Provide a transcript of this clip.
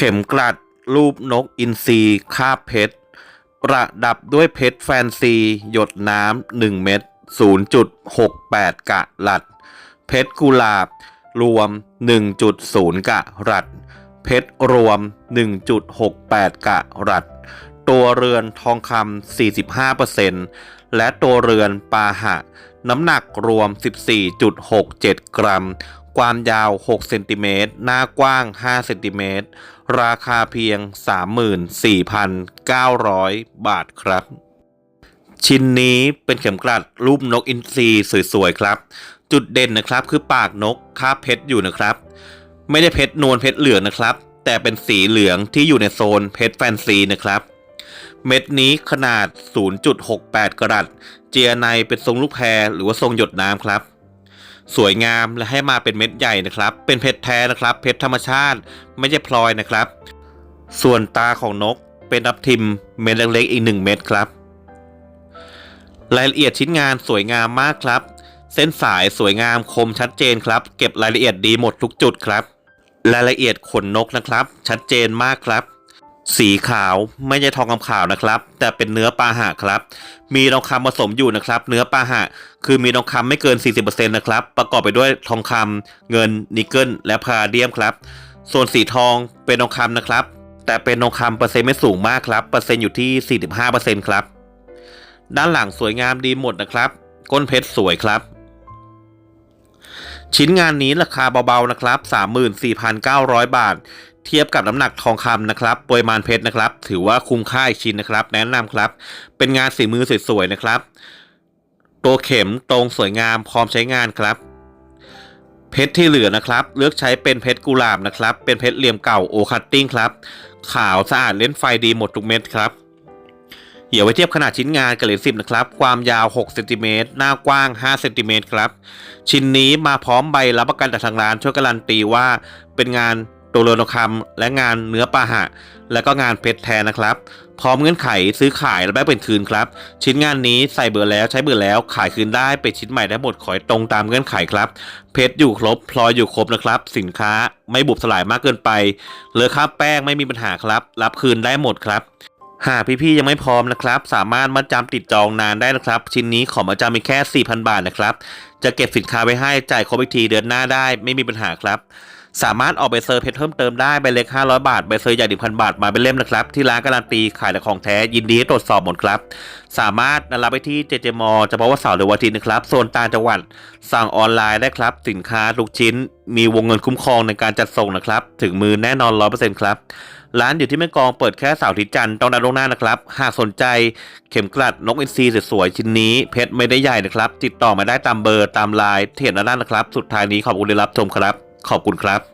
ข็มกลัด รูปนกอินทรีคาบเพชร ประดับด้วยเพชรแฟนซี หยดน้ำหนึ่งเม็ด0.68 กะลัด เพชรกุหลาบ รวม 1.0 กะรัตเพชรรวม 1.68 กะรัตตัวเรือนทองคำ45%และตัวเรือนปาหะ น้ำหนักรวม 14.67 กรัม ความยาว 6 เซนติเมตร หน้ากว้าง 5 เซนติเมตร ราคาเพียง 34,900 บาทครับ ชิ้นนี้เป็นเข็มกลัดรูปนกอินทรีสวยๆครับ จุดเด่นนะครับคือปากนกคาบเพชรอยู่นะครับ ไม่ได้เพชรนวลเพชรเหลืองนะครับ แต่เป็นสีเหลืองที่อยู่ในโซนเพชรแฟนซีนะครับเม็ดนี้ขนาด 0.68 กรัต เจียในเป็นทรงลูกแพรหรือว่าทรงหยดน้ำครับ สวยงามและให้มาเป็นเม็ดใหญ่นะครับ เป็นเพชรแท้นะครับ เพชรธรรมชาติไม่ใช่พลอยนะครับ ส่วนตาของนกเป็นนับทิมเม็ดเล็กๆอีกหนึ่งเม็ดครับ รายละเอียดชิ้นงานสวยงามมากครับ เส้นสายสวยงามคมชัดเจนครับ เก็บรายละเอียดดีหมดทุกจุดครับ รายละเอียดขนนกนะครับ ชัดเจนมากครับ สีขาวไม่ใช่ทองคำขาวนะครับ แต่เป็นเนื้อปลาหะครับ มีทองคำผสมอยู่นะครับ เนื้อปลาหะคือมีทองคำไม่เกิน 40%นะครับ ประกอบไปด้วยทองคำเงินนิกเกิลและพาเดียมครับ ส่วนสีทองเป็นทองคำนะครับ แต่เป็นทองคำเปอร์เซ็นต์ไม่สูงมากครับเปอร์เซ็นต์อยู่ที่ 45%ครับด้านหลังสวยงามดีหมดนะครับ ก้นเพชรสวยครับ ชิ้นงานนี้ราคาเบาๆนะครับ 34,900 บาท เทียบกับน้ำหนักทองคำนะครับปริมาณเพชรนะครับ ถือว่าคุ้มค่าชิ้นนะครับ แนะนำครับ เป็นงานฝีมือสวยๆนะครับตัวเข็มตรงสวยงามพร้อมใช้งานครับ เพชรที่เหลือนะครับ เลือกใช้เป็นเพชรกุหลาบนะครับ เป็นเพชรเหลี่ยมเก่าโอคัตติ้งครับ ขาวสะอาดเล่นไฟดีหมดทุกเม็ดครับ เดี๋ยวไว้เทียบขนาดชิ้นงานกับเหรียญสิบนะครับ ความยาว6เซนติเมตรหน้ากว้าง5เซนติเมตรครับ ชิ้นนี้มาพร้อมใบรับประกันจากทางร้านช่วยการันตีว่า เป็นงานตัวเรือนทองคำและงานเนื้อปาหะ และก็งานเพชรแท้นะครับ พร้อมเงื่อนไขซื้อขายและแบกเป็นคืนครับ ชิ้นงานนี้ใส่เบอร์แล้วใช้เบอร์แล้วขายคืนได้เป็นชิ้นใหม่ได้หมดขอให้ตรงตามเงื่อนไขครับ เพชรอยู่ครบพลอยอยู่ครบนะครับ สินค้าไม่บุบสลายมากเกินไปเลือค่าแป้งไม่มีปัญหาครับ รับคืนได้หมดครับ หากพี่ๆยังไม่พร้อมนะครับ สามารถมาจำติดจองนานได้นะครับ ชิ้นนี้ขอมาจำเป็นแค่ 4,000 บาทนะครับ จะเก็บสินค้าไว้ให้จ่ายครบอีกทีเดือนหน้าได้ไม่มีปัญหาครับ สามารถออกใบเซอร์เพชรเพิ่มเติมได้ใบเล็ก 500 บาทใบเซอร์ใหญ่1,000บาทมาเป็นเล่มนะครับ ที่ร้านการันตีขายแต่ของแท้ยินดีให้ตรวจสอบหมดครับ สามารถนำรับไปที่เจเจมอเฉพาะวันเสาร์หรือวันอาทิตย์นะครับโซนต่างจังหวัดสั่งออนไลน์ได้ครับ สินค้าทุกชิ้น มีวงเงินคุ้มครองในการจัดส่งนะครับ ถึงมือแน่นอน 100%ครับร้านอยู่ที่แม่กองเปิดแค่เสาร์อาทิตย์จันทร์ต้องนัดล่วงหน้านะครับ หากสนใจเข็มกลัดนกอินทรีสวยๆชิ้นนี้เพชรไม่ได้ใหญ่นะครับ ติดต่อมาได้ตามเบอร์ตามไลน์เทียนด้านล่างนะครับ สุดท้ายนี้ขอบคุณที่รับชมครับ ขอบคุณครับ